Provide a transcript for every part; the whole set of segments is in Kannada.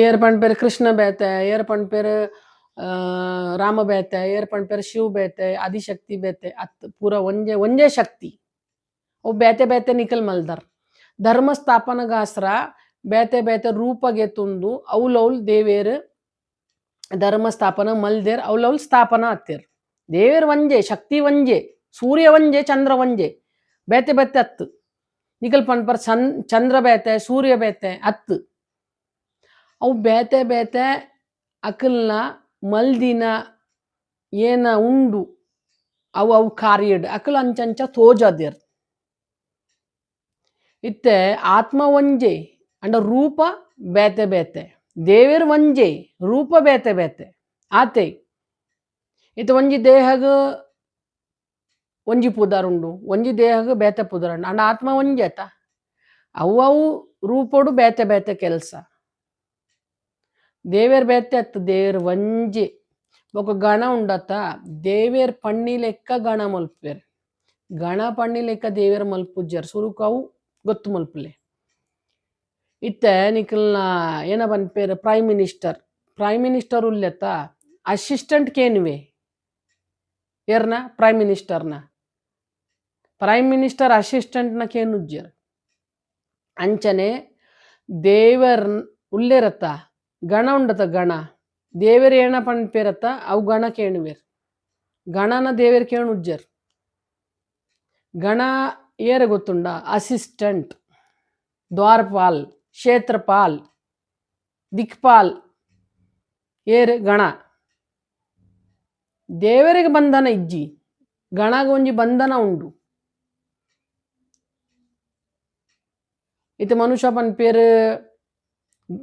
ಏರ್ಪಣ್ ಪೇರು ಕೃಷ್ಣ ಬೇತೆ ಏರ್ಪಣ್ ಪೇರು ಆ, ರಾಮ ಬೇತೆ ಏರ್ಪಣ್ ಪೇರ್ ಶಿವ ಬೇತೆ ಆದಿಶಕ್ತಿ ಬೇತೆ ಅತ್ ಪೂರ ಒಂಜೆ ಒಂಜೇ ಶಕ್ತಿ. ಅವು ಬೇತೆ ಬೇತೆ ನಿಖಲ್ ಮಲ್ದರ್. ಧರ್ಮ ಸ್ಥಾಪನಗಾಸ್ರ ಬೇತೆ ಬೇತೆ ರೂಪಗೆ ತುಂದು ಅವ್ಲೌಲ್ ದೇವೇರ್ ಧರ್ಮ ಸ್ಥಾಪನ ಮಲ್ದೇರ್ ಅವ್ಲೌಲ್ ಸ್ಥಾಪನ ಅತ್ತೇರ್ ದೇವೇರ್ ಒಂಜೆ ಶಕ್ತಿ ಒಂಜೆ ಸೂರ್ಯ ಒಂಜೆ ಚಂದ್ರ ಒಂಜೆ ಬೇತೆ ಬೇತೆ ಅತ್ ನಿಖಲ್ ಪನ್ಪರ್ ಚನ್ ಚಂದ್ರ ಬೇತೆ ಸೂರ್ಯ ಬೇತೆ ಹತ್ತು ಅವು ಬೇತೆ ಬೇತೆ ಅಕಲ್ನ, ಮಲ್ದಿನ, ಏನ ಉಂಡು, ಅವು ಅವು ಕಾರ್ಯಡ್ ಅಕಲ್ ಅಂಚಂಚ ತೋಜದಿರ್. ಇತ್ತೆ ಆತ್ಮ ಒಂಜೆ ಅಂಡ ರೂಪ ಬೇತೆ ಬೇತೆ. ದೇವೇರ್ ಒಂಜೆ ರೂಪ ಬೇತೆ ಬೇತೆ. ಆತೆ, ಇತ್ತ ಒಂಜಿ ದೇಹಗ ಒಂಜಿ ಪುದರ್ ಉಂಡು. ಒಂಜಿ ದೇಹಗ ಬೇತೆ ಪುದರ್ ಉಂಡು. ಅಂಡ ಆತ್ಮ ಒಂಜೆತ ಅವು ಅವು ರೂಪಡು ಬೇತೆ ಬೇತೆ ಕೆಲಸ. ದೇವೇರ್ ಬೇತೆ ಅತ್ತ ದೇವೇರ್ ಒಂಜೆ. ఒక ಗಣ ಉಂಡತ್ತ దేవేర్ ಪಣ್ಣಿ ಲೆಕ್ಕ ಗಣ ಮಲ್ಪೇರ್ ಗಣ ಪಣ್ಣಿ ಲೆಕ್ಕ ದೇವೇರ್ ಮಲ್ಪುಜ್ಜರ್, ಸುರುಕವು ಗೊತ್ತು ಮಲ್ಪಲೆ. ಇತ್ತೆ ನಿಕಲ್ನ ಏನ ಪನ್ಪೇರ್ ಪ್ರೈಮ್ ಮಿನಿಸ್ಟರ್ ಪ್ರೈಮ್ ಮಿನಿಸ್ಟರ್ ಉಲ್ಲೆತ್ತ ಅಸಿಸ್ಟೆಂಟ್ ಕೇನುವೆ? ಏರ್ನ? ಪ್ರೈಮ್ ಮಿನಿಸ್ಟರ್ನ ಪ್ರೈಮ್ ಮಿನಿಸ್ಟರ್ ಅಸಿಸ್ಟೆಂಟ್ನ ಕೇನುಜ್ಜರ್. ಅಂಚನೆ ದೇವರ್ ಉಲ್ಲೇರತ್ತ ಗಣ ಉಂಡತ ಗಣ ದೇವೇರ್ ಏನ ಪನ್ಪೇರತ್ತ ಅವು ಗಣ ಕೇಣುವೇರ್ ಗಣನ ದೇವೇರ್ ಕೇಣುಜ್ಜರ್ ಗಣ ಏರ ಗೊತ್ತುಂಡ ಅಸಿಸ್ಟೆಂಟ್ ದ್ವಾರಪಾಲ್ ಕ್ಷೇತ್ರಪಾಲ್ ದಿಕ್ಪಾಲ್ ಏರ್ ಗಣ ದೇವರಿಗೆ ಬಂಧನ ಇಜ್ಜಿ ಗಣಗ ಒಂಜಿ ಬಂಧನ ಉಂಡು ಇತ್ತೆ ಮನುಷ್ಯ ಪನ್ಪೇರು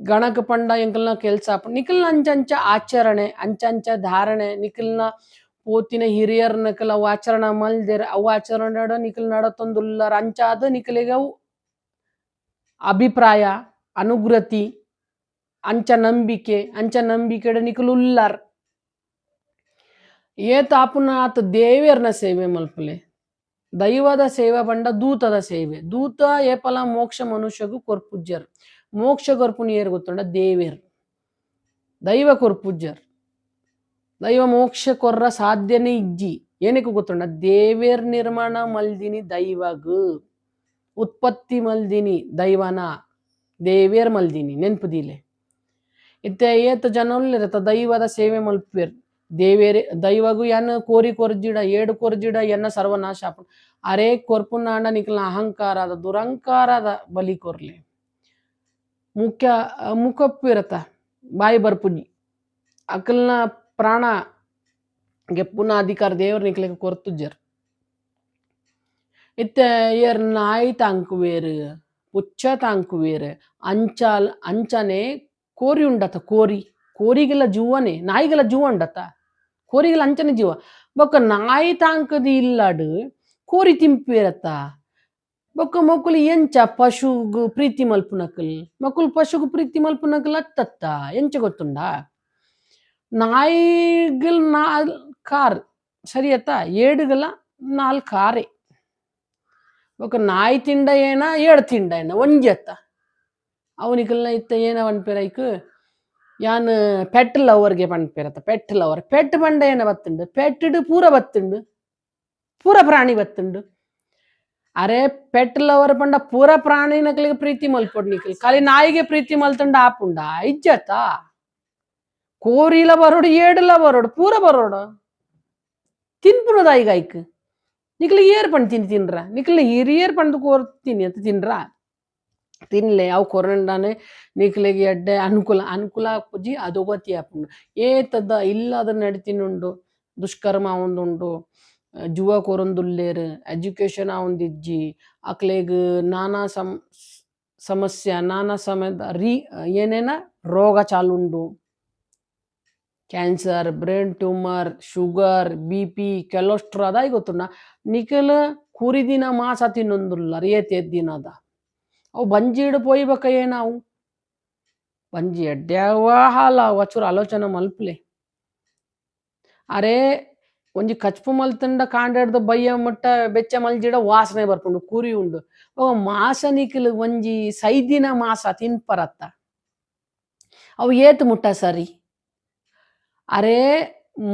ಗಣಕ ಪಂಡ ಎಂಕಲ್ನ ಕೆಲಸ ಆಪುಂಡು. ಅಂಚಂಚ ಆಚರಣೆ, ಅಂಚಂಚ ಧಾರಣೆ ನಿಕಲ್ನ ಪೋತಿನ ಹಿರಿಯರ್ ನಕಲ್ ಅವು ಆಚರಣ ಮಲ್ದೆರ್, ಅವು ಆಚರಣೆ ನಿಕಲ್ ನಡತೊಂದುಲ್ಲರ್ ಅಂಚಾದ ನಿಕಲಿಗೆ ಅವು ಅಭಿಪ್ರಾಯ, ಅನುಗ್ರತಿ, ಅಂಚ ನಂಬಿಕೆ ಅಂಚ ನಂಬಿಕೆ ನಿಕಲ್ ಉಲ್ಲಾರ್ ಏತ ಆಪುನ ಆತ ದೇವಿಯರ್ನ ಸೇವೆ ಮಲ್ಪಲೆ, ದೈವದ ಸೇವೆ ಪಂಡ ದೂತದ ಸೇವೆ, ದೂತ ಏಪಲ ಮೋಕ್ಷ ಮನುಷ್ಯಗು ಕೊರ್ಪುಜ್ಜರ್ ಮೋಕ್ಷ ಏರ್ ಗೊತ್ತುಂಡ ದೇವೇರ್. ದೈವ ಕೊರ್ಪುಜ್ಜರ್. ದೈವ ಮೋಕ್ಷ ಕೊರ್ರ ಸಾಧ್ಯನೇ ಇಜ್ಜಿ. ಏನಕ್ಕೂ ಗೊತ್ತುಂಡ ದೇವೇರ್ ನಿರ್ಮಾಣ ಮಲ್ದಿನಿ ದೈವಗ. ಉತ್ಪತ್ತಿ ಮಲ್ದಿನಿ ದೈವನ. ದೇವೇರ್ ಮಲ್ದಿನಿ ನೆನ್ಪುದಿಲೆ ಇತ್ತೆ ಏತ ಜನೊಲ್ಲಿರತ ದೈವದ ಸೇವೆ ಮಲ್ಪೇರ್ ದೇವೇರೆ, ದೈವಗು ಏನ್ ಕೋರಿ ಕೊರ್ಜಿಡ, ಏಡು ಕೊರ್ಜಿಡ, ಎನ್ನ ಸರ್ವನಾಶ ಅರೇ ಕೊರ್ಪುನಾಂಡ ನಿಖಲ ಅಹಂಕಾರದ, ದುರಂಕಾರದ ಬಲಿ ಕೊರ್ಲೆ. ಮುಖ್ಯ ಮುಖಪ್ಪು ಇರತ್ತ ಬಾಯಿ ಬರ್ಪುಜಿ. ಅಕಲ್ನ ಪ್ರಾಣ ಗೆ ಗೆಪ್ಪುನ ಅಧಿಕಾರ ದೇವ್ರ ನಿಕ್ಲಿಕ್ಕೆ ಕೊರತುಜ್ಜರ್ ಇತ್ತೆ ಏರ್ ನಾಯಿ ತಾಂಕುವೇರ್ ಪುಚ್ಚ ತಾಂಕುವೇರ್ ಅಂಚಾಲ್ ಅಂಚನೆ ಕೋರಿ ಉಂಡತ, ಕೋರಿ. ಕೋರಿಗೆಲ್ಲ ಜೀವನೇ ನಾಯಿಗೆಲ್ಲ ಜೀವ ಉಂಡತ ಕೋರಿಗೆಲ್ಲ ಅಂಚನೆ ಜೀವ ಬೊಕ್ಕ ನಾಯಿ ತಾಂಕದಿ ಇಲ್ಲಾಡು, ಕೋರಿ ತಿಂಪಿರತ್ತ ಬೊಕ್ಕ ಮೊಕ್ಕುಲು ಎಂಚ ಪಶುಗು ಪ್ರೀತಿ ಮಲ್ಪುನಕಲ್ ಮೊಕ್ಕುಲು ಪಶುಗು ಪ್ರೀತಿ ಮಲ್ಪುನಕಲ್ ಅತ್ತತ್ತ ಎಂಚ ಗೊತ್ತುಂಡ ನಾಯಿಗಲ್ ನಾಲ್ ಕಾರ್ ಸರಿ ಅತ್ತ ಏಡುಗಲ ನಾಲ್ ಕಾರೆ ಬೊಕ್ಕ ನಾಯಿ ತಿಂಡ ಏನ ಏಡ್ ತಿಂಡ ಏನ ಒಂಜಿ ಅತ್ತ ಅವನಿಗೆಲ್ಲ ಇತ್ತ ಏನ ಪೇರ ಐಕ್ ಯಾನ್ ಪೆಟ್ ಲವರ್ಗೆ ಪಂಡ್ಪೇರತ್ತ ಪೆಟ್ ಲವರ್ ಪೆಟ್ ಬಂಡ ಏನ ಬತ್ತುಂಡು ಪೆಟ್ಟಡು ಪೂರ ಬತ್ತುಂಡು ಪೂರ ಪ್ರಾಣಿ ಬತ್ತುಂಡು ಅರೆ ಪೆಟ್ ಲವರ್ ಪಂಡ ಪೂರ ಪ್ರಾಣಿ ನಕಲಿಗೆ ಪ್ರೀತಿ ಮಲ್ಪೊಡ್ ನಿಕಲ್. ಖಾಲಿ ನಾಯಿಗೆ ಪ್ರೀತಿ ಮಲ್ತಂಡ ಆಪುಂಡ ಇಜ್ಜತ? ಕೋರಿಲ ಬರೋಡು, ಏಡುಲ ಬರೋಡು, ಪೂರ ಬರೋಡು. ತಿನ್ಪುನದ ಈಗ ಐಕ್. ನಿಕ್ಲಿ ಏರ್ ಪಂಡ್ ತಿನ್ ತಿನ್ರ ನಿಕ್ಲಿ ಹಿರಿಯರ್ ಪಂಡು ಕೋರ್ ತಿನ್ ಅಂತ ತಿನ್ರ ತಿನ್ಲೆ, ಅವು ಕೊರಂಡಾನೆ ನಿಕ್ಲಿಗೆ ಎಡ್ಡೆ ಅನುಕೂಲ ಅನುಕೂಲ ಪುಜಿ ಅದೊಗತಿ ಆಪುಂಡು ಏತದ ಇಲ್ಲದ ನಡಿತಿನುಂಡು, ದುಷ್ಕರ್ಮ ಅವೊಂದುಂಡು ಜುವ ಕೊರೊಂದುಲ್ಲೇರ್ ಎಜುಕೇಶನ್ ಆವೊಂದಿಜ್ಜಿ ಅಕ್ಲೆಗ್ ನಾನಾ ಸಮ್ ಸಮಸ್ಯೆ, ನಾನಾ ಸಮಯದ ರೀ, ಏನೇನ? ರೋಗ ಚಾಲುಂಡು. Cancer, brain tumour, sugar, B P ಅದ ಅದಾയി ಗೊತ್ತುಂಡ? ನಿಖಲ್ ಕುರಿದಿನ ಮಾಸ ತಿನ್ನೊಂದುಲ್ಲ ರೇತ್ ಎದ್ದಿನದ ಅವು ಬಂಜಿಡ್ ಹಿಡ್ ಬಕ ಏನಾವು ಬಂಜಿ ಅಡ್ಡ್ಯಾವ ಹಾಲ ವಚೂರು ಆಲೋಚನೆ ಮಲ್ಪಲೆ. ಅರೆ ಒಂಜಿ ಕಚ್ಪು ಮಲ್ತುಂಡ ಕಾಂಡಾಡ್ದ ಬಯ್ಯ ಮುಟ್ಟ ಬೆಚ್ಚ ಮಲ್ಜಿಡ ವಾಸನೆ ಬರ್ಪುಂಡು, ಕುರಿ ಉಂಡು. ಅವ ಮಾಸ ನಿಖಲ್ ಒಂಜಿ ಸೈದಿನ ಮಾಸ ತಿನ್ಪರತ್ತ. ಅವು ಏತ್ ಮುಟ್ಟ ಸರಿ. ಅರೆ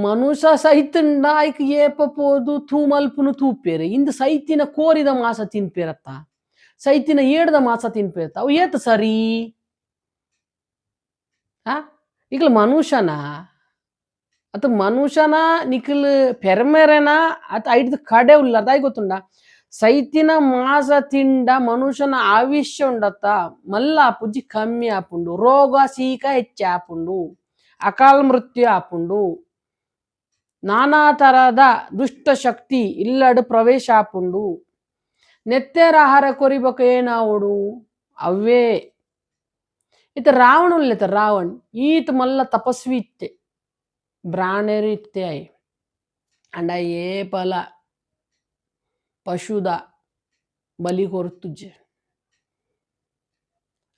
ಮನುಷ್ಯ ಸೈತಂಡ ಆಯ್ಕೆ ಏಪ ಪೋದು ತೂ ಮಲ್ಪುನು ತೂಪೇರೆ ಇಂದು ಸೈತಿನ ಕೋರಿದ ಮಾಸ ತಿನ್ಪೇರತ್ತ. ಸೈತಿನ ಏಡ್ದ ಮಾಸ ತಿನ್ಪೇರತ್ತ. ಅವು ಏತ್ ಸರಿ. ಆ? ಈಗಲ ಮನುಷ್ಯನ? ಅತ ಮನುಷ್ಯನ ನಿಖಲ್ ಪೆರ್ಮೆರೆನ ಅತ ಐಡ್ದು ಕಡೆ ಉಲ್ಲ ಅದಾಯ್ ಗೊತ್ತುಂಡ? ಸೈತಿನ ಮಾಸ ತಿಂಡ ಮನುಷ್ಯನ ಆವಿಷ್ಯ ಉಂಡತ್ತ. ಮಲ್ಲ ಪುಜ್ಜಿ ಕಮ್ಮಿ ಆಪುಂಡು. ರೋಗ ಸೀಕ ಹೆಚ್ಚ ಆಪುಂಡು. ಅಕಾಲ ಮೃತ್ಯು ಆಪುಂಡು. ನಾನಾ ತರದ ದುಷ್ಟ ಶಕ್ತಿ ಇಲ್ಲಡು ಪ್ರವೇಶ ಆಪುಂಡು. ನೆತ್ತೆರ ಆಹಾರ ಕೊರಿಬೇಕು ಏನಾವುಡು ಅವೇ ಇತ ರಾವಣ ಉಲ್ಲೇತ, ರಾವಣ್. ಈತ ಮಲ್ಲ ತಪಸ್ವಿ ಇತ್ತೆ. ಬ್ರಾಣೆರು ಇತ್ತೆ ಅಯ್ ಅಂಡ ಏ ಪಲ ಪಶುದ ಬಲಿ ಕೊರ್ತುಜೆ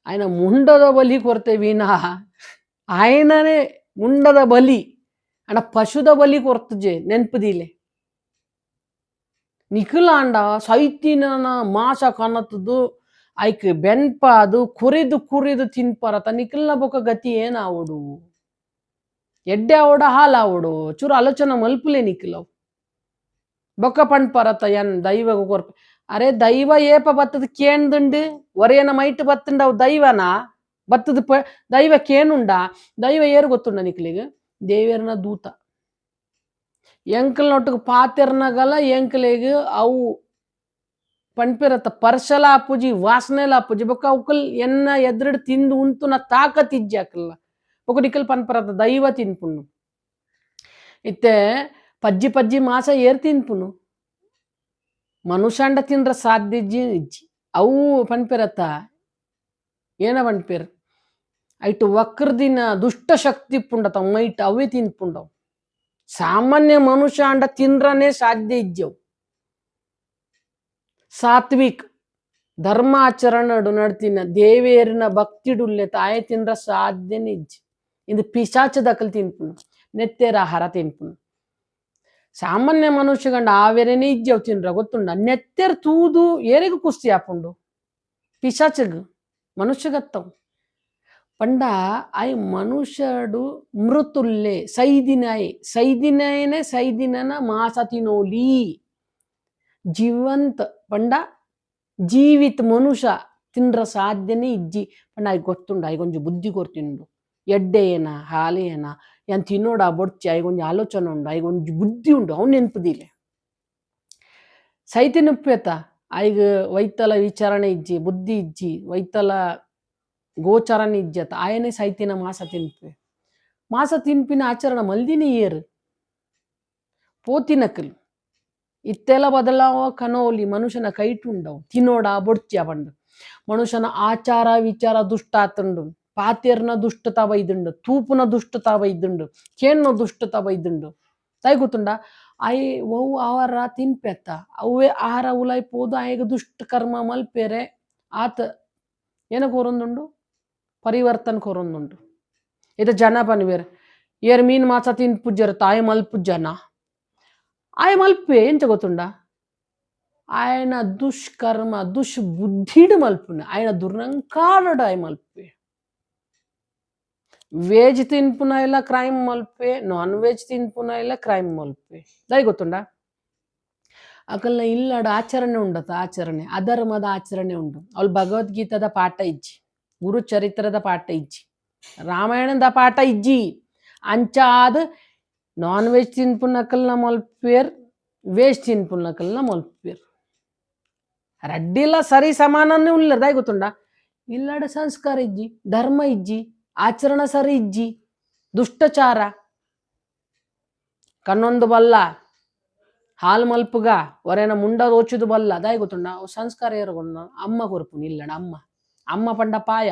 ఆయన ಮುಂಡದ ಬಲಿ ಕೊರ್ತೆ ವಿನಃ ఆయననే ಮುಂಡದ ಬಲಿ ಅಣ್ಣ ಪಶುದ ಬಲಿ ಕೊರ್ತುಜೆ ನೆನ್ಪದಿಲೆ ನಿಖಲಾಂಡ ಸೈತಿನನ ಮಾಸ ಕನತದು ಐಕ್ ಬೆನ್ಪಾದು ಕುರಿದು ಕುರಿದು ತಿನ್ಪರತ ನಿಖಲ್ನ ಬೊಕ ಗತಿ ಏನಾವಡು ಹಾಲ್ ಆವಡು ಚೂರು ಆಲೋಚನೆ ಮಲ್ಪುಲೆ ನಿಖಿಲವ್ ಬೊಕ್ಕ ಪಂಡ್ಪರತ ಎನ್ ದೈವ ಕೊರ್ಪ ಅರೆ ದೈವ ಏಪ ಬತ್ತದ ಕೇಂದುಂಡು ಒರೇನ ಮೈಟ್ ಬತ್ತಂಡ ಅವು ದೈವನ? ಬತ್ತದ ಪ, ದೈವ ಕೇನುಂಡ ದೈವ ಏರು ಗೊತ್ತುಂಡ ನಿಕ್ಲಿಗೆ ದೇವೇರ್ನ ದೂತ. ಎಂಕಲ್ನೊಟ್ಟಿಗೆ ಪಾತೆರ್ನಗಲ ಎಂಕಲಿಗೆ ಅವು ಪಂಪಿರತ್ತ ಪರ್ಶಲ ಪೂಜಿ ವಾಸನೆಲ ಪೂಜಿ ಬೊಕ್ಕ ಅವಕಲ್ ಎನ್ನ ಎದ್ರಡ್ ತಿಂದು ಉಂತು ಉಂತುನ ತಾಕತ್ ಇಜ್ಜಿ ನಿಕಲ್ ಪನ್ಪರತ್ತ ದೈವ ತಿನ್ಪುಣ್ಣು. ಇತ್ತೆ ಪಜ್ಜಿ ಪಜ್ಜಿ ಮಾಸ ಏರ್ ತಿನ್ಪುನು ಮನುಷ್ಯಾಂಡ ತಿನ್ರ ಸಾಧ್ಯ ಇಜ್ಜಿ ಅವು ಪನ್ಪಿರತ್ತ ಏನ ಪನ್ಪೇರ್? ಐಟು ವಕ್ರದಿನ ದುಷ್ಟ ಶಕ್ತಿ ಪುಂಡತ ಮೈಟ್ ಅವೇ ತಿನ್ಪುಂಡವು. ಸಾಮಾನ್ಯ ಮನುಷ್ಯ ಅಂಡ ತಿನ್ರನೇ ಸಾಧ್ಯ ಇಜ್ಜವು ಸಾತ್ವಿಕ್ ಧರ್ಮ ಆಚರಣಡು ನಡ್ತಿನ ದೇವೇರಿನ ಭಕ್ತಿಡುಲ್ಲೆ ತಾಯ ತಿನ್ರ ಸಾಧ್ಯನೇ ಇಜ್ಜಿ. ಇಂದು ಪಿಶಾಚ ದಕಲ್ ತಿನ್ಪುನು ನೆತ್ತೇರ ಆಹಾರ ತಿನ್ಪುನು ಸಾಮಾನ್ಯ ಮನುಷ್ಯ ಗಂಡ ಆವೇರೇನೆ ಇಜ್ಜವು ತಿನ್ರ ಗೊತ್ತುಂಡ ನೆತ್ತೆರ್ ತೂದು ಏರಿಗೂ ಕುಸ್ತಿ ಆಪುಂಡು ಪಿಶಾಚಗ್ ಮನುಷ್ಯಗತ್ತವು ಪಂಡ ಆಯ್ ಮನುಷ್ಯಡು ಮೃತುಲ್ಲೆ ಸೈದಿನಾಯ್ ಸೈದಿನಯನೆ ಸೈದಿನನ ಮಾಸ ತಿನೋಲಿ ಜೀವಂತ ಪಂಡ ಜೀವಿತ ಮನುಷ್ಯ ತಿನ್ರ ಸಾಧ್ಯನೇ ಇಜ್ಜಿ ಪಂಡ ಆಯ್ ಗೊತ್ತುಂಡ ಆಯ್ ಕೊಂಚ ಬುದ್ಧಿ ಕೊರ್ತಿಂಡು ಎಡ್ಡೆ ಏನ ಹಾಲೆ ಏನ ಯಾನ್ ತಿನ್ನೋಡ ಬೊಡ್ಚಿ ಆಯ್ ಕೊಂಚ ಆಲೋಚನೆ ಉಂಡು ಆಯ್ ಕೊಂಚ ಬುದ್ಧಿ ಉಂಡು ಅವ್ನು ನೆನ್ಪದಿಲೆ ಸೈತಿನ ಉಪ್ಪೇತ ಆಯ್ಗ ವೈತಲ ವಿಚಾರಣೆ ಇಜ್ಜಿ ಬುದ್ಧಿ ಇಜ್ಜಿ ವೈತಲ ಗೋಚರನ ಇಜ್ಜತ ఆయనే సైతిన మాస తినిపి మాస తినిపిన ఆచరణ మల్దిని ఏరు పోతినకలు ಇತ್ತೆಲ್ಲ ಬದಲಾವ ಕನೋಲಿ ಮನುಷ್ಯನ ಕೈಟುಂಡವು ತಿನ್ನೋಡ ಬೊಡ್ಚ್ಯ ಬಂಡು ಮನುಷ್ಯನ ಆಚಾರ ವಿಚಾರ ದುಷ್ಟ ಆತುಂಡು ಪಾತೆರ್ನ ದುಷ್ಟತ ಬೈದುಂಡು ತೂಪುನ ದುಷ್ಟತ ಬೈದುಂಡು ಕೇಣ್ಣು ದುಷ್ಟತ ಬೈದುಂಡು ತಾಯಿ ಗೊತ್ತುಂಡ ಐ ಒವು ಅವರ ತಿನ್ಪೆತ್ತ ಅವೇ ಆಹಾರ ಉಲಾಯ್ ಪೋದು ಆಯ್ಗ ದುಷ್ಟ ಕರ್ಮ ಮಲ್ಪೇರೆ ಆತ ಏನ ಕೋರೊಂದುಂಡು ಪರಿವರ್ತನ್ ಕೊರೊಂದುಂಡು ಇದು ಜನ ಪನ್ವೇರ್ ಏರ್ ಮೀನ್ ಮಾಸ ತಿನ್ಪುಜ್ಜರ್ ತಾಯಿ ಮಲ್ಪು ಜನ ಆಯ ಮಲ್ಪೆ ಎಂಚ ಗೊತ್ತುಂಡ ఆయన ದುಷ್ಕರ್ಮ ದುಷ್ ಬುದ್ಧಿಡ್ ಮಲ್ಪುನ ఆయన ದುರ್ನಂಕಾರಡು ಆಯ್ ಮಲ್ಪೆ ವೇಜ್ ತಿನ್ಪುನ ಇಲ್ಲ ಕ್ರೈಮ್ ಮಲ್ಪೆ ನಾನ್ ವೆಜ್ ತಿನ್ಪುನ ಇಲ್ಲ ಕ್ರೈಮ್ ಮಲ್ಪೆ. ದೈ ಗೊತ್ತುಂಡ ಅಕಲ್ನ ಇಲ್ಲಡ ಆಚರಣೆ ಉಂಡತ ಆಚರಣೆ. ಅಧರ್ಮದ ಆಚರಣೆ ಉಂಡು ಅವಳು ಭಗವದ್ಗೀತದ ಪಾಠ ಇಜ್ಜಿ. ಗುರು ಚರಿತ್ರದ ಪಾಠ ಇಜ್ಜಿ. ರಾಮಾಯಣದ ಪಾಠ ಇಜ್ಜಿ. ಅಂಚಾದ ನಾನ್ ವೆಜ್ ತಿನ್ಪುನಕಲ್ನ ಮಲ್ಪೇರ್ ವೇಜ್ ತಿನ್ಪುನಕಲ್ನ ಮಲ್ಪೇರ್. ರಡ್ಡಿಲ್ಲ ಸರಿ ಸಮಾನನೇ ಉಳ್ಳದಾಯ್ ಗೊತ್ತುಂಡ ಇಲ್ಲಡ ಸಂಸ್ಕಾರ ಇಜ್ಜಿ, ಧರ್ಮ ಇಜ್ಜಿ. ಆಚರಣ ಸರಿ ಇಜ್ಜಿ, ದುಷ್ಟಚಾರ. ಕನ್ನೊಂದು ಬಲ್ಲ, ಹಾಲು ಮಲ್ಪುಗ ಒರೇನ ಮುಂಡ ದೋಚುದು ಬಲ್ಲ. ದಾಯ್ ಗೊತ್ತುಂಡ ಅವು ಸಂಸ್ಕಾರ ಏರಗೊಂಡು ಅಮ್ಮ ಕೊರ್ಪುನಿ ಇಲ್ಲಡ ಅಮ್ಮ. ಅಮ್ಮ ಪಂಡ ಪಾಯ.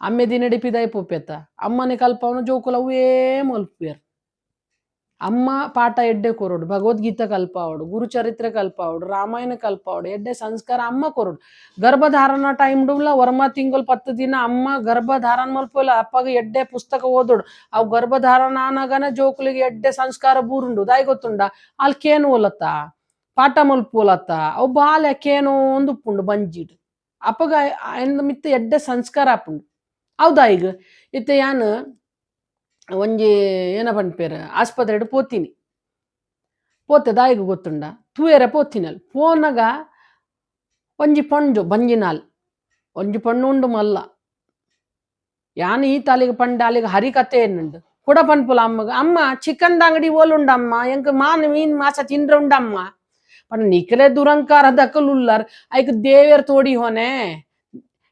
ಅಮ್ಮೆ ದಿನಡಿಪಿದಾಯ್ ಪೋಪೆತ್ತ ಅಮ್ಮನೆ ಕಲ್ಪವನು ಜೋಕುಲ ಅವೇ ಮಲ್ಪೇರ್ ಅಮ್ಮ ಪಾಠ ಎಡ್ಡೆ ಕೊರೋಡು, ಭಗವದ್ಗೀತೆ ಕಲ್ಪಾವಡು, ಗುರುಚರಿತ್ರೆ ಕಲ್ಪಾವಡು, ರಾಮಾಯಣ ಕಲ್ಪಾವಡು, ಎಡ್ಡೆ ಸಂಸ್ಕಾರ ಅಮ್ಮ ಕೊರೋಡು. ಗರ್ಭಧಾರಣ ಟೈಮ್ ಡುಲ್ಲ ವರ್ಮ ತಿಂಗಳು ಪತ್ತು ದಿನ ಅಮ್ಮ ಗರ್ಭಧಾರಣ ಮಲ್ಪಲ್ಲ ಅಪ್ಪಗೆ ಎಡ್ಡೆ ಪುಸ್ತಕ ಓದೋಡು. ಅವು ಗರ್ಭಧಾರಣಾನಾಗನ ಜೋಕುಲಿಗೆ ಎಡ್ಡೆ ಸಂಸ್ಕಾರ ಬೂರುಂಡು. ದಾಯಿ ಗೊತ್ತುಂಡ? ಅಲ್ಲಿ ಕೇನು ಓಲತ್ತ ಪಾಠ ಮಲ್ಪೋಲತ್ತ ಅವು ಬಾಲ್ಯ ಕೇನು ಒಂದು ಉಪ್ಪುಂಡು, ಬಂಜಿಡು. ಅಪ್ಪಗ ಮಿತ್ತ ಎಡ್ಡೆ ಸಂಸ್ಕಾರ ಅಪ್ಪುಂಡು ಹೌದಾ ಈಗ ಇತ್ತೆ ಯಾನು ಒಂಜಿ ಏನ ಪನ್ಪೇರು ಆಸ್ಪತ್ರೆಡ್ ಪೋತೀನಿ. ಪೋತೆ ದಾಯಿಗ್ ಗೊತ್ತುಂಡ? ತೂಯರೆ ಪೋತಿನಲ್. ಪೋನಗ ಒಂಜಿ ಪೊಂಜು ಬಂಜಿನಾಲ್. ಒಂಜಿ ಪಣ್ಣು ಉಂಡು ಮಲ್ಲ. ಯಾನ್ ಈ ತಾಲಿಗೆ ಪಂಡ ಅಲ್ಲಿಗೆ ಹರಿ ಕತೆ ಏನುಂಡು ಕೂಡ ಪನ್ಪುಲ ಅಮ್ಮಗ. ಅಮ್ಮ, ಚಿಕನ್ ಅಂಗಡಿ ಓಲುಂಡಮ್ಮ ಎಂಕ್ ಮಾನ್ ಮೀನ್ ಮಾಸ ತಿಂಡ್ರೆ ಉಂಡಮ್ಮ ಪಂಡ ನಿಕಲೆ ದುರಂಕಾರ ದಕ್ಕಲು ಉಲ್ಲರ್ ಐಕ್ ದೇವೇರ್ ತೋಡಿ ಹೋನೆ.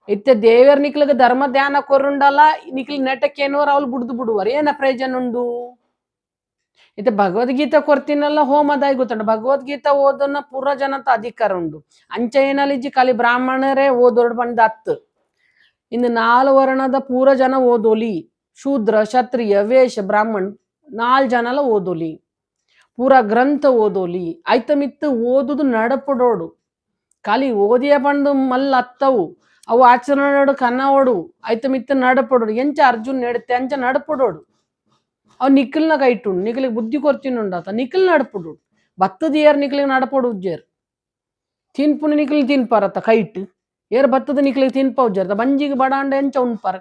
ಇತ್ತೆ ದೇವರ ನಿಕ್ಲಿಗೆ ಧರ್ಮ ಧ್ಯಾನ ಕೊರುಂಡಲ್ಲ ನಿಕ್ಲಿ ನೆಟಕ್ಕೇನೋರ್ ಅವ್ಲು ಬುಡ್ದು ಬಿಡುವರ್. ಏನ ಪ್ರಯೋಜನ ಉಂಡು ಇತ್ತೆ ಭಗವದ್ಗೀತೆ ಕೊರ್ತಿನಲ್ಲ ಹೋಮದಾಯಿ ಗೊತ್ತುಂಡು ಭಗವದ್ಗೀತೆ ಓದೋನ ಪೂರ ಜನಂತ ಅಧಿಕಾರ ಉಂಡು ಅಂಚ ಏನಲ್ಲ ಇಜ್ಜಿ ಖಾಲಿ ಬ್ರಾಹ್ಮಣರೇ ಓದೋಡ್ ಬಂದ ಅತ್ತು ಇನ್ನು ನಾಲ್ ವರ್ಣದ ಪೂರ ಜನ ಓದೋಲಿ. ಶೂದ್ರ, ಕ್ಷತ್ರಿಯ, ವೇಷ, ಬ್ರಾಹ್ಮಣ್ ನಾಲ್ ಜನಲ ಓದೋಲಿ. ಪೂರ ಗ್ರಂಥ ಓದೋಲಿ. ಐತ ಮಿತ್ತು ಓದುದು ನಡಪಡೋಡು. ಖಾಲಿ ಓದಿಯ ಬಂದು ಮಲ್ಲ ಅತ್ತವು ಅವು ಆಚರಣೆ ಕನ್ನವಡು ಐತ ಮಿತ್ತು ನಡಪಡೋಡು, ಎಂಚ ಅರ್ಜುನ್ ನೆಡುತ್ತೆ, ಅಂಚ ನಡಪಡೋಡು. ಅವ್ ನಿಖಿಲ್ನ ಇಟ್ಟು ನಿಖಿಲಿಗೆ ಬುದ್ಧಿ ಕೊರ್ತೀನಿ ಆತ ನಿಕ್ಲ್ ನಡಪಡು ಭತ್ತದ ಏರ್ ನಿಖಿಲಿಗೆ ನಡಪಡು ಉಜ್ಜೇರ್. ತಿನ್ಪುನ ತಿನ್ಪಾರ ತಿನ್ಪಾರತ್ತ ಕೈಟ್ ಏರ್ ಭತ್ತದ ನಿಖಿಲಿಗೆ ತಿನ್ಪ ಉಜ್ಜಾರತ ಬಂಜಿಗೆ ಬಡಾಂಡ ಎಂಚ ಉಣ್ಪಾರ.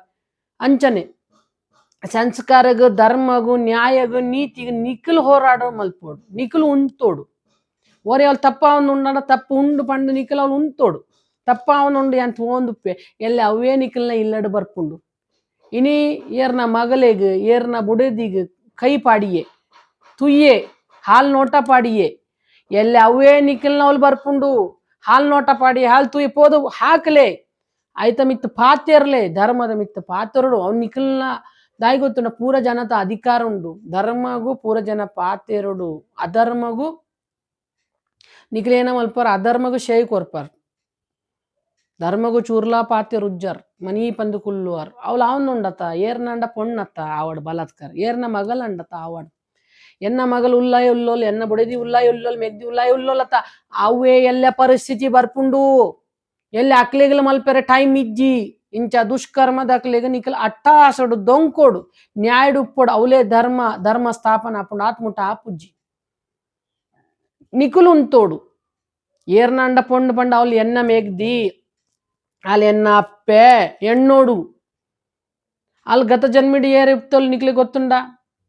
ಅಂಚನೆ. ಸಂಸ್ಕಾರಗ, ಧರ್ಮಗು, ನ್ಯಾಯಗು, ನೀತಿಗೆ ನಿಖಿಲ್ ಹೋರಾಡ ಮಲ್ಪೋಡು. ನಿಖಿಲ್ ಉಣ್ತೋಡು. ಓರೆ ಅವ್ಳು ತಪ್ಪ ಅವನು ತಪ್ಪು ಉಂಡು ಪಂಡು ನಿಖಿಲ್ ಅವ್ಳು ಉಣ್ತೋಡು. ತಪ್ಪ ಅವನು ಉಂಡು ಅಂತ ಓಂದುಪ್ಪೆ ಎಲ್ಲಿ ಅವೇ ನಿಕಲ್ನ ಇಲ್ಲಡು ಬರ್ಪುಂಡು. ಇನಿ ಏರ್ನ ಮಗಲೆಗ್, ಏರ್ನ ಬುಡದಿಗ್ ಕೈ ಪಾಡಿಯೆ, ತುಯ್ಯೆ, ಹಾಲ್ ನೋಟ ಪಾಡಿಯೇ, ಎಲ್ಲಿ ಅವೇ ನಿಖಿಲ್ನ ಅವ್ಲು ಬರ್ಪುಂಡು. ಹಾಲ್ ನೋಟ ಪಾಡಿ, ಹಾಲ್ ತುಯ್ಯ ಪೋದು, ಹಾಕ್ಲೆ. ಆಯ್ತ ಮಿತ್ತ ಪಾತ್ಯರ್ಲೆ, ಧರ್ಮದ ಮಿತ್ತ ಪಾತ್ರರು ಅವ್ನು ನಿಖಿಲ್ನ ದಾಯಿ ಗೊತ್ತುಂಡ, ಪೂರ ಜನತ ಅಧಿಕಾರ ಉಂಡು. ಧರ್ಮಗೂ ಪೂರ ಜನ ಪಾತೆರಡು ಅಧರ್ಮಗೂ ನಿಖಿಲೇನ ಮಲ್ಪರ್ ಅಧರ್ಮಗೂ ಶೈ ಕೊರ್ಪರ್ ಧರ್ಮಗೂ ಚೂರ್ಲಾ ಪಾತೆ ರುಜ್ಜರ್, ಮನಿ ಪಂದು ಕುಲ್ಲುವರ್. ಅವ್ಲು ಅವನ್ ಉಂಡತ ಏರ್ನಂಡ ಪೊಣ್ಣತ್ತ ಆವಡ್ ಬಲಾತ್ಕರ್. ಏರ್ನ ಮಗಲ್ ಅಂಡತ ಆವಡ್. ಎನ್ನ ಮಗಲ್ ಉಲ್ಲಾಯ್ ಉಲ್ಲೋಲ್, ಎನ್ನ ಬುಡದಿ ಉಲ್ಲಾಯ್ ಉಲ್ಲೋಲ್, ಮೆದ್ದಿ ಉಲ್ಲಾಯ್ ಉಲ್ಲೋಲತ ಅವೇ ಎಲ್ಲ ಪರಿಸ್ಥಿತಿ ಬರ್ಪುಂಡು? ಎಲ್ಲಿ ಅಕ್ಲೆಗಲ ಮಲ್ಪೆರೆ ಟೈಮ್ ಇಜ್ಜಿ? ಇಂಚ ದುಷ್ಕರ್ಮದ ಅಕ್ಲೆಗ ನಿಖಲ್ ಅಟ್ಟಾಸಡು ದೊಂಕೋಡು. ನ್ಯಾಯಡು ಉಪ್ಪೊಡು ಅವಲೇ ಧರ್ಮ ಧರ್ಮ ಸ್ಥಾಪನ ಆಪುಂಡು ಆತ್ಮುಟ ಆಪುಜ್ಜಿ ನಿಖುಲು ಉಂತೋಡು. ಏರ್ನಂಡ ಪೊಂಡು ಪಂಡ ಅವ್ಲು ಎನ್ನ ಮೇಗ್ದಿ? ಅಲ್ಲಿ ಎನ್ನ ಅಪ್ಪೆ ಎಣ್ಣೋಡು ಅಲ್ಲಿ ಗತ ಜನ್ಮಿಡಿ ಏರ್ ಇಪ್ತೋಲ್ ನಿಕ್ಲಿ ಗೊತ್ತುಂಡ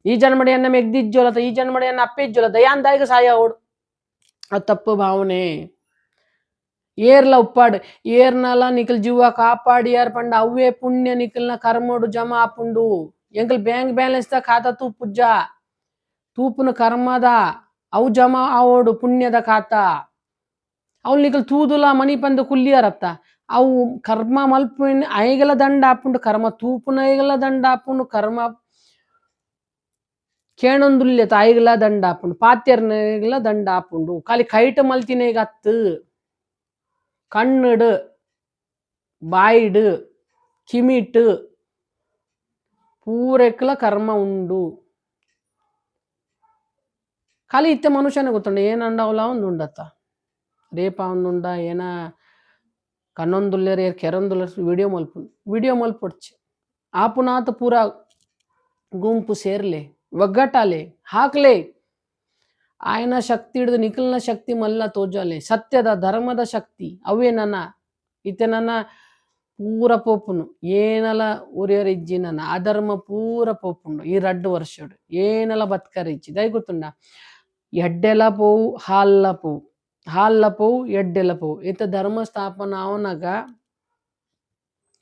ಈ ಜನ್ಮಡಿ ಎನ್ನ ಮೆಗ್ದಿಜ್ಜೋಲತ ಈ ಜನ್ಮಡಿ ಎನ್ನ ಅಪ್ಪೆ ಇಜ್ಜೋಲತ ಯಾನ್ ದಾಯಿಗ ಸಾಯ ಓಡು ಅದು ತಪ್ಪು ಭಾವನೆ ಏರ್ಲ ಉಪ್ಪಾಡು ಏರ್ನಲ ನಿಖಲ್ ಜೀವ ಕಾಪಾಡಿ ಯಾರ್ ಪಂಡ ಅವೇ ಪುಣ್ಯ ನಿಖಲ್ನ ಕರ್ಮೋಡು ಜಮಾ ಆಪುಂಡು ಎಂಕಲ್ ಬ್ಯಾಂಕ್ ಬ್ಯಾಲೆನ್ಸ್ ದ ಖಾತಾ ತೂಪುಜ್ಜ ತೂಪುನ ಕರ್ಮದ ಅವು ಜಮಾ ಆವೋಡು ಪುಣ್ಯದ ಖಾತಾ ಅವ್ಲು ನಿಖಲ್ ತೂದುಲ ಮನಿ ಪಂದು ಕುಲ್ಲಿಯರತ್ತ ಅವು ಕರ್ಮ ಮಲ್ಪಿನ ಐಗಲ ದಂಡ ಆಪುಂಡು ಕರ್ಮ ತೂಪುನ ಐಗಲ ದಂಡ ಆಪುಂಡು ಕರ್ಮ ಕೇಣೊಂದುಲ್ಯತ ಐಗಲ ದಂಡ ಆಪುಂಡು ಪಾತ್ಯರ್ನೈಗಲ ದಂಡ ಆಪುಂಡು ಖಾಲಿ ಕೈಟ ಮಲ್ತಿನೇಗ ಅತ್ತು ಕಣ್ಣುಡು, ಬಾಯಿಡು, ಕಿಮಿಟ್, ಪೂರೆಕ್ಲ ಕರ್ಮ ಉಂಡು. ಖಾಲಿ ಇತ್ತೆ ಮನುಷ್ಯನೇ ಗೊತ್ತುಂಡ ಏನಂಡ ಅವಲ ಒಂದು ಉಂಡತ್ತ ರೇಪ ಒಂದುಂಡ ಏನ ಕನ್ನೊಂದುಲ್ಲೆರ್ ಏರ್ ಕೆರೊಂದುಲ್ಲೆರ್ ವಿಡಿಯೋ ಮಲ್ಪುಂಡು ವಿಡಿಯೋ ಮಲ್ಪೊಡ್ಚಿ ಆಪುನಾತ ಪೂರ ಗುಂಪು ಸೇರ್ಲೆ ಒಗ್ಗಟ್ಟಾಲೆ ಹಾಕ್ಲೆ ಆಯ್ನ ಶಕ್ತಿ ಹಿಡಿದು ನಿಖಿಲ್ನ ಶಕ್ತಿ ಮಲ್ಲ ತೋಜಾಲೆ ಸತ್ಯದ ಧರ್ಮದ ಶಕ್ತಿ ಅವೇ ನನ್ನ ಇತ್ತೆ ನನ್ನ ಪೂರ ಪೋಪುನು ಏನಲ ಉರಿಯರಿಜ್ಜಿ ನನ್ನ ಅಧರ್ಮ ಪೂರ ಪೋಪುಂಡು ಈ ರಡ್ಡು ವರ್ಷಡು ಏನಲ ಬತ್ಕರಿಜ್ಜಿ ದೈ ಗೊತ್ತುಂಡ ಎಡ್ಡೆಲ ಪೋವು ಹಾಲ್ಲ ಪೋವು ಹಾಲ್ಲ ಎಡ್ಡೆಲಪವು ಸ್ಥಾಪನ ಅವನಗ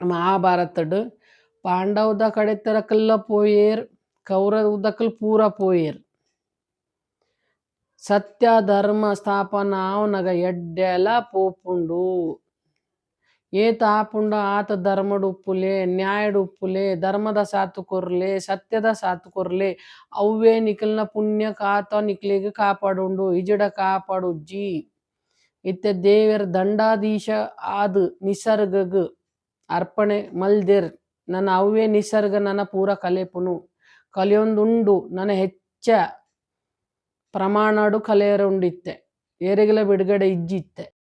ಮಹಾಭಾರತಡು ಪಾಂಡವದ ಕಡೆ ತರಕಲ್ಲ ಪೋಯೇರ್, ಕೌರವದಕಲ್ ಪೂರ ಪೋಯೇರ್. ಸತ್ಯ ಧರ್ಮ ಸ್ಥಾಪನ ಅವನಗ ಎಡ್ಡೆಲ ಪೋಪುಂಡು. ಏತ ಆಪುಂಡ ಆತ ಧರ್ಮಡು ಉಪ್ಪುಲೆ, ನ್ಯಾಯಡು ಉಪ್ಪುಲೆ, ಧರ್ಮದ ಸಾತು ಕೊರ್ಲೆ, ಸತ್ಯದ ಸಾತು ಕೊರ್ಲೆ. ಅವ್ವೇ ನಿಖಲ್ನ ಪುಣ್ಯ ಕಾತ ನಿಕ್ಲಿಗೆ ಕಾಪಾಡುಂಡು. ಇಜಡ ಕಾಪಾಡುಜ್ಜಿ. ಇತ್ತೆ ದೇವರ ದಂಡಾಧೀಶ ಆದ ನಿಸರ್ಗಗ್ ಅರ್ಪಣೆ ಮಲ್ದಿರ್. ನನ್ನ ಅವೇ ನಿಸರ್ಗ ನನ್ನ ಪೂರ ಕಲೆಪುನು. ಕಲಿಯೊಂದುಂಡು ನನ್ನ ಹೆಚ್ಚ ಪ್ರಮಾಣಡು ಕಲೆಯರುಂಡಿತ್ತೆ. ಏರಿಗಲ ಬಿಡುಗಡೆ ಇಜ್ಜಿತ್ತೆ.